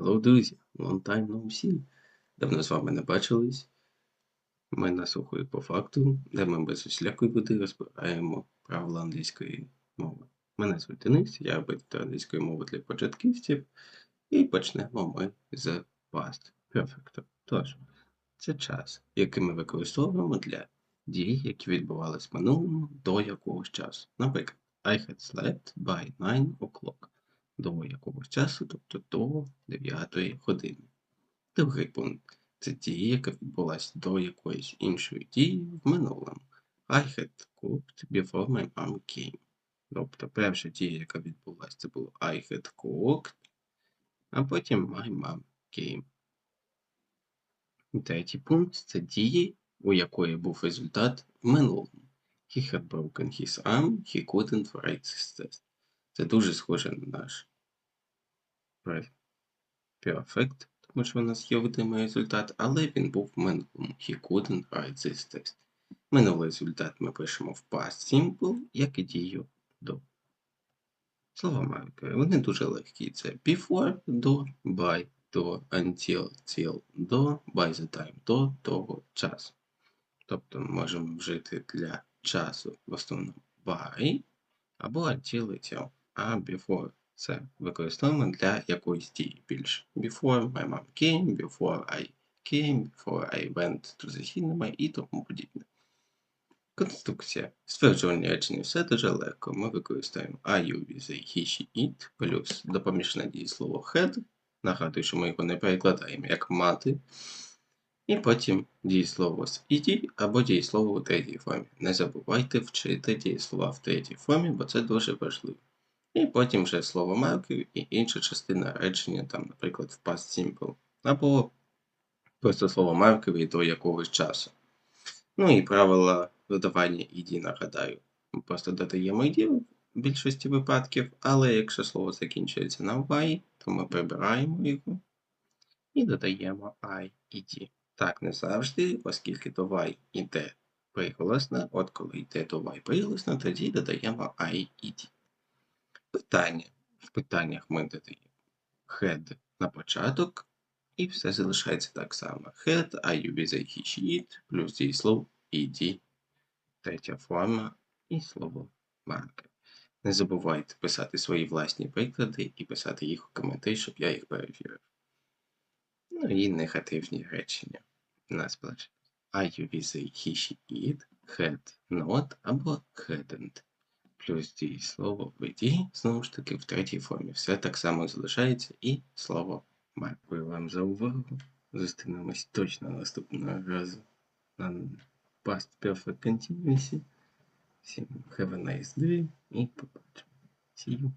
Hello, друзі! Long time no see. Давно з вами не бачились. Ми на сухої по факту, де ми без усілякої води розбираємо правила англійської мови. Мене звуть Денис, я обидва англійської мови для початківців. І почнемо ми з past perfect. Тож, це час, який ми використовуємо для дій, які відбувалися в минулому до якогось часу. Наприклад, I had slept by 9 o'clock до якогось часу, тобто до 9 години. Другий пункт це дія, яка відбулася до якоїсь іншої дії в минулому. I had cooked before my mom came. Тобто перша дія, яка відбулася, це було I had cooked, а потім my mom came. Третій пункт це дії, у якої був результат в минулому. He had broken his arm, he couldn't write this test. Це дуже схоже на наш Perfect, тому що у нас є видимий результат, але він був в минулому. He couldn't write this test. Минулий результат ми пишемо в past simple, як і дію до. Слова маркери. Вони дуже легкі. Це before, до, by, до, until, till, до, by the time, до того часу. Тобто ми можемо вжити для часу в основному by або until і till. А before це використовуємо для якоїсь дії більше. Before my mom came, before I came, before I went to the cinema і тому подібне. Конструкція. Стверджування речення все дуже легко. Ми використаємо I, you, we, he, she, it, плюс допоміжне дієслово had. Нагадую, що ми його не перекладаємо як мати. І потім дієслово з «іді» або дієслово у третій формі. Не забувайте вчити дієслова в третій формі, бо це дуже важливо. І потім вже слово маркер і інша частина речення, там, наприклад, в past simple. Або просто слово маркер до якогось часу. Ну і правила додавання «іді» нагадаю. Ми просто додаємо «іді» в більшості випадків, але якщо слово закінчується на «y», то ми прибираємо його і додаємо «I» Так не завжди, оскільки до «y» іде приголосна, от коли йде до «y» приголосна, тоді додаємо «I» «іді». Питання. В питаннях ми додаємо head на початок, і все залишається так само. Head, I, he, плюс дієслов ed, третя форма і слово маркер. Не забувайте писати свої власні приклади і писати їх у коментарі, щоб я їх перевірив. Ну і негативні речення. Нас перше. I, you, they, he, she, it, had not або hadn't плюс дієслово в ІДі, знову ж таки, в третій формі. Все так само залишається і слово має. Дякую вам за увагу. Зустрінемось точно наступного разу на Past Perfect Continuous. Всім have a nice day і побачимо. See you.